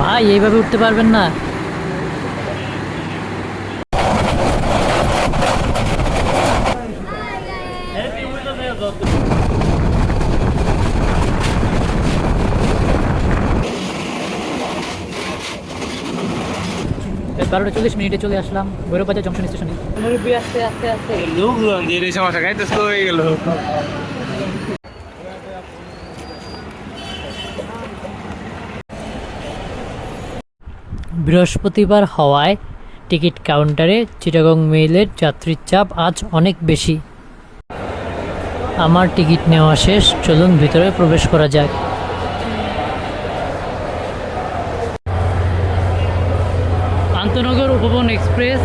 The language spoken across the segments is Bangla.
ভাই এইভাবে উঠতে পারবেন না। বারোটা চল্লিশ মিনিটে চলে আসলাম জংশন স্টেশনে। আস্তে আস্তে আস্তে। সমস্যা খাইতে হয়ে গেল। বৃহস্পতিবার হওয়ায় টিকিট কাউন্টারে চিটাগং মেইলের যাত্রীর চাপ আজ অনেক বেশি। আমার টিকিট নেওয়া শেষ, চলুন ভিতরে প্রবেশ করা যাক। আন্তনগর উপবন এক্সপ্রেস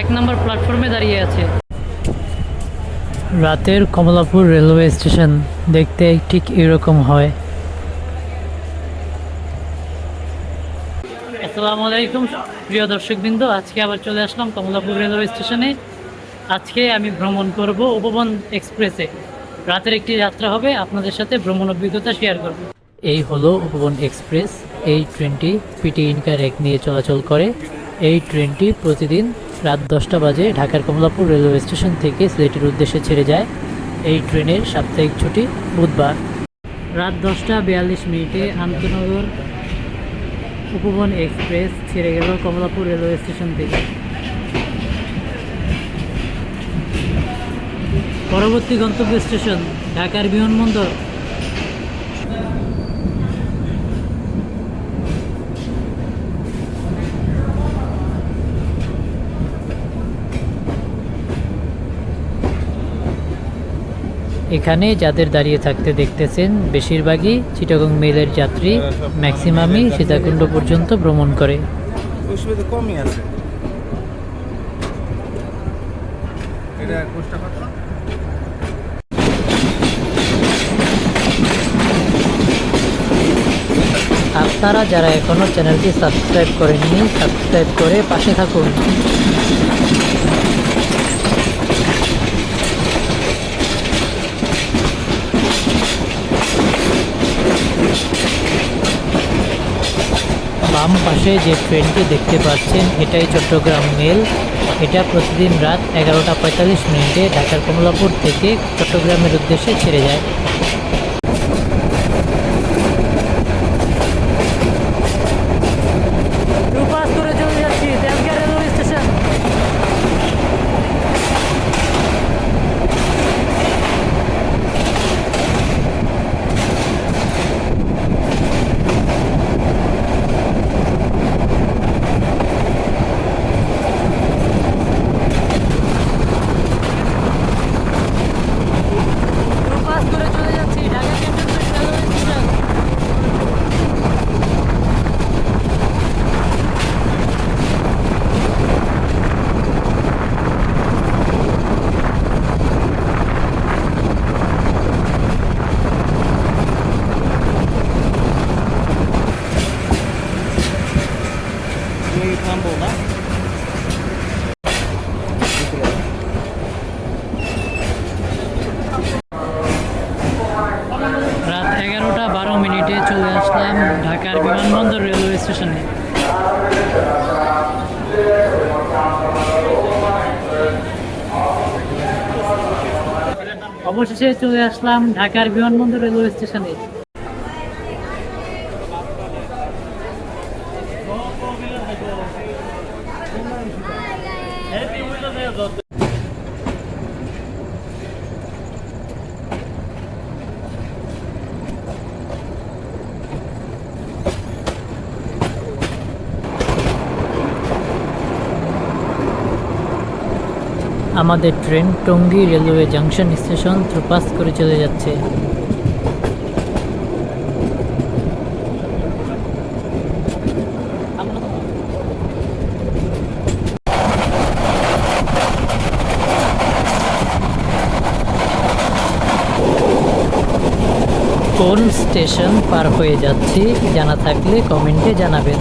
এক নম্বর প্ল্যাটফর্মে দাঁড়িয়ে আছে। রাতের কমলাপুর রেলওয়ে স্টেশন দেখতে ঠিক এরকম হয়। আসসালামু আলাইকুম, প্রিয় দর্শকবৃন্দ। আজকে আবার চলে আসলাম কমলাপুর রেলওয়ে স্টেশনে। আজকে আমি ভ্রমণ করব উপবন এক্সপ্রেসে। রাতের একটি যাত্রা হবে, আপনাদের সাথে ভ্রমণ অভিজ্ঞতা শেয়ার করব। এই হলো উপবন এক্সপ্রেস। এই ট্রেনটি পিটি ইনকার এক নিয়ে চলাচল করে। এই ট্রেনটি প্রতিদিন রাত দশটা বাজে ঢাকার কমলাপুর রেলওয়ে স্টেশন থেকে সিলেটের উদ্দেশ্যে ছেড়ে যায়। এই ট্রেনের সাপ্তাহিক ছুটি বুধবার। রাত দশটা বিয়াল্লিশ মিনিটে আন্তনগর উপবন এক্সপ্রেস ছেড়ে গেল কমলাপুর রেলওয়ে স্টেশন থেকে। পরবর্তী গন্তব্য স্টেশন ঢাকার বিমানবন্দর। এখানে যাদের দাঁড়িয়ে থাকতে দেখতেছেন বেশিরভাগই চিটাগং মেলের যাত্রী ম্যাক্সিমামই সীতাকুণ্ড পর্যন্ত ভ্রমণ করে। অসুবিধা কমই আছে। এটা আপনারা যারা এখনও চ্যানেলটি সাবস্ক্রাইব করেননি সাবস্ক্রাইব করে পাশে থাকুন। বাম পাশে যে ট্রেনটি দেখতে পাচ্ছেন, এটাই চট্টগ্রাম মেল। এটা প্রতিদিন রাত এগারোটা পঁয়তাল্লিশ মিনিটে ঢাকার কমলাপুর থেকে চট্টগ্রামের উদ্দেশ্যে ছেড়ে যায় দুপাশ করে চলে যাচ্ছি দেবগা রেলওয়ে স্টেশন দুপাশ করে চলে যাচ্ছি ঢাকা ক্যান্টনমেন্ট রেলওয়ে স্টেশন তুমি থামবো না রাত এগারোটা মিনিটে চলে আসলাম ঢাকার বিমানবন্দর রেলওয়ে স্টেশনে। অবশেষে চলে আসলাম ঢাকার বিমানবন্দর রেলওয়ে স্টেশনে। আমাদের train Tongi railway junction station through pass করে চলে যাচ্ছে। কোন স্টেশন পার হয়ে যাচ্ছি জানা থাকলে কমেন্টে জানাবেন।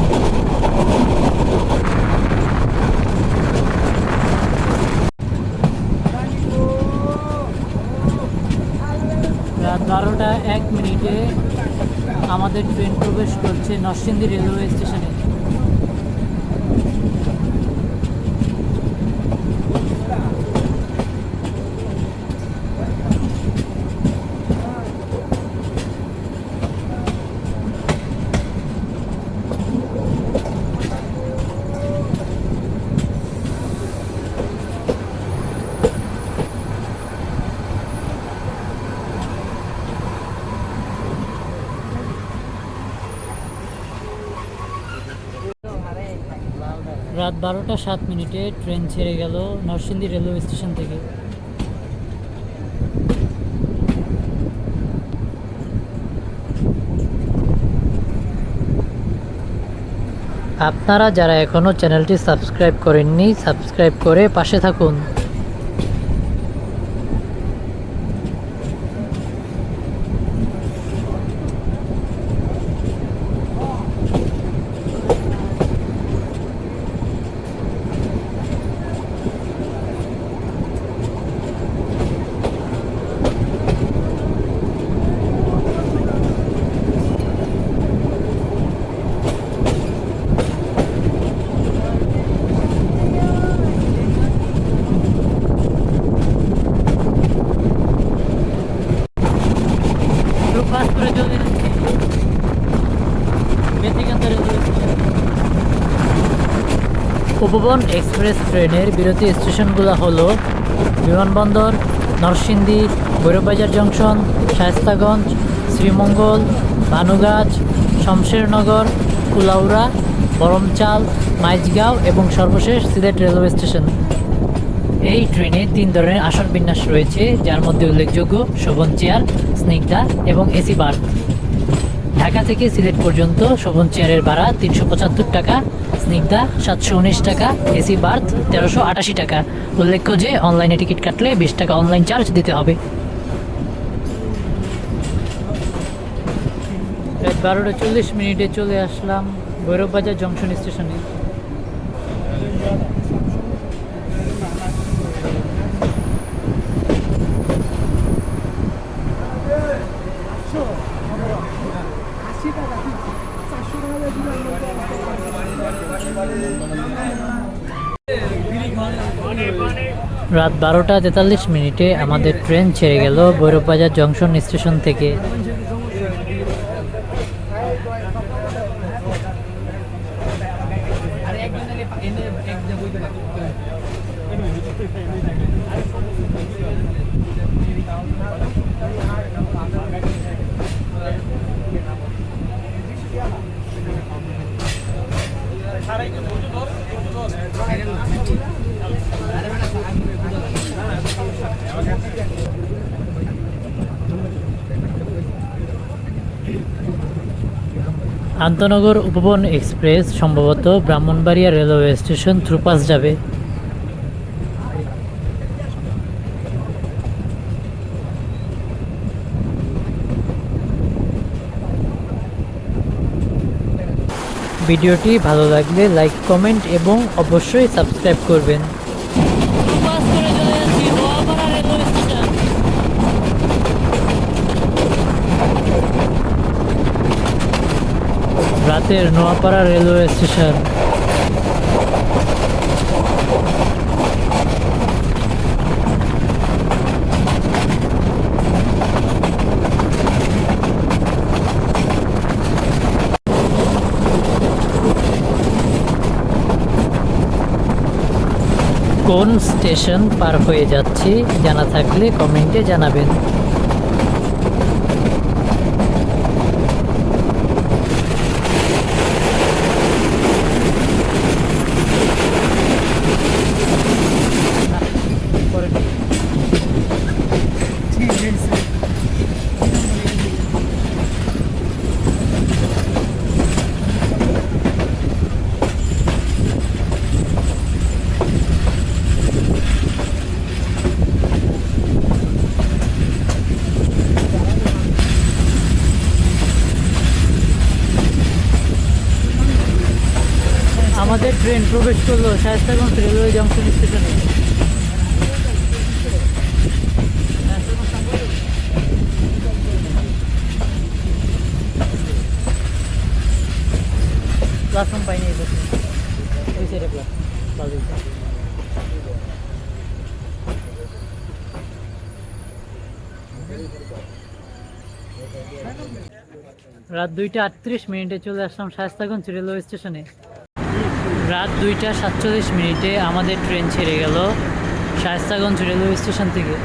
বারোটা এক মিনিটে আমাদের ট্রেন প্রবেশ করছে নরসিংদী রেলওয়ে স্টেশনে। রাত বারোটা সাত মিনিটে ট্রেন ছেড়ে গেল নরসিংদী রেলওয়ে স্টেশন থেকে। আপনারা যারা এখনও চ্যানেলটি সাবস্ক্রাইব করেননি, সাবস্ক্রাইব করে পাশে থাকুন পাস করে চলে যাচ্ছি Betikanta railway station Upaban express ট্রেনের বিরতি স্টেশনগুলো হলো বিমানবন্দর, নরসিংদী ভৈরববাজার জংশন, শায়স্তাগঞ্জ, শ্রীমঙ্গল ভানুগাছ শমশেরনগর, কুলাউড়া, বরমচাল, মাইজগাঁও এবং সর্বশেষ সিলেট রেলওয়ে স্টেশন। এই ট্রেনে তিন ধরনের আসন বিন্যাস রয়েছে, যার মধ্যে উল্লেখযোগ্য শোভন চেয়ার, স্নিগ্ধা এবং এসি বার্থ। ঢাকা থেকে সিলেট পর্যন্ত শোভন চেয়ারের ভাড়া তিনশো পঁচাত্তর টাকা, স্নিগ্ধা সাতশো উনিশ টাকা, এসি বার্থ তেরোশো আটাশি টাকা। উল্লেখ্য যে অনলাইনে টিকিট কাটলে বিশ টাকা অনলাইন চার্জ দিতে হবে। বারোটা চল্লিশ মিনিটে চলে আসলাম ভৈরব বাজার জংশন স্টেশনে। রাত বারোটা তেতাল্লিশ মিনিটে আমাদের ট্রেন ছেড়ে গেল ভৈরববাজার জংশন স্টেশন থেকে। আন্তনগর উপবন এক্সপ্রেস সম্ভবত ব্রাহ্মণবাড়িয়া রেলওয়ে স্টেশন থ্রুপাস যাবে। ভিডিওটি ভালো লাগলে লাইক, কমেন্ট এবং অবশ্যই সাবস্ক্রাইব করবেন। রাতের নোয়াপাড়া রেলওয়ে স্টেশন। কোন স্টেশন পার হয়ে যাচ্ছি জানা থাকলে কমেন্টে জানাবেন আমাদের ট্রেন প্রবেশ করল শায়স্তাগঞ্জ রেলওয়ে জংশন স্টেশনে প্ল্যাটফর্ম পাইনি রাত দুইটা আটত্রিশ মিনিটে চলে আসলাম শাস্তাগঞ্জ রেলওয়ে স্টেশনে। রাত দুইটা সাতচল্লিশ মিনিটে আমাদের ট্রেন ছেড়ে গেল শায়স্তাগঞ্জ রেলওয়ে স্টেশন থেকে।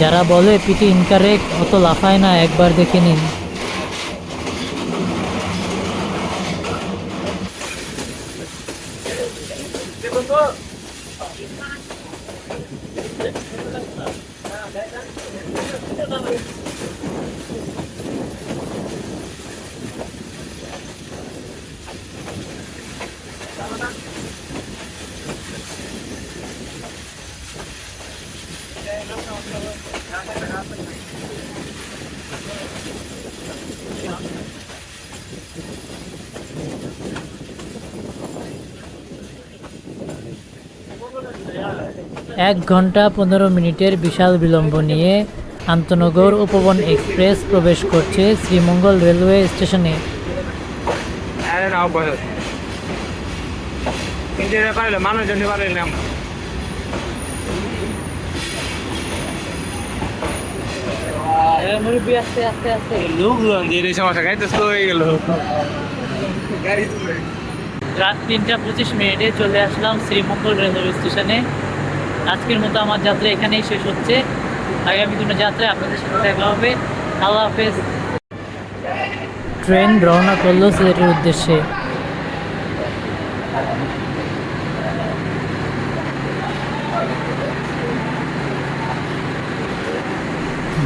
যারা বলে পিটি ইনকারেক্ট অত লাফায় না একবার দেখে নিন। এক ঘণ্টা পনেরো মিনিটের বিশাল বিলম্ব নিয়ে আন্তনগর উপবন এক্সপ্রেস প্রবেশ করছে শ্রীমঙ্গল রেলওয়ে স্টেশনে। রাত তিনটা পঁচিশ মিনিটে চলে আসলাম শ্রীমঙ্গল রেলওয়ে স্টেশনে। আজকের মতো আমার যাত্রা এখানেই শেষ হচ্ছে। আগামী কোনো যাত্রায় আপনাদের সাথে দেখা হবে। আল্লাহ হাফেজ। ট্রেন রওনা করল সিলেটের উদ্দেশ্যে।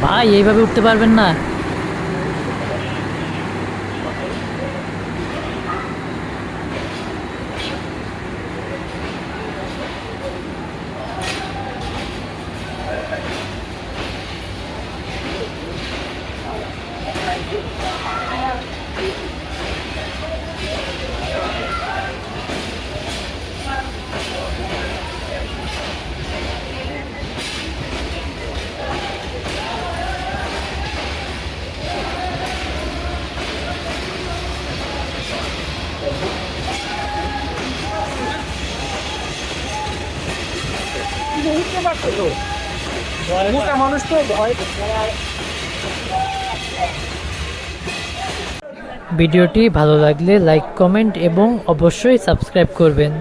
ভাই, এইভাবে উঠতে পারবেন না। মোটা মানুষ তো ভিডিওটি ভালো লাগলে লাইক কমেন্ট এবং অবশ্যই সাবস্ক্রাইব করবেন।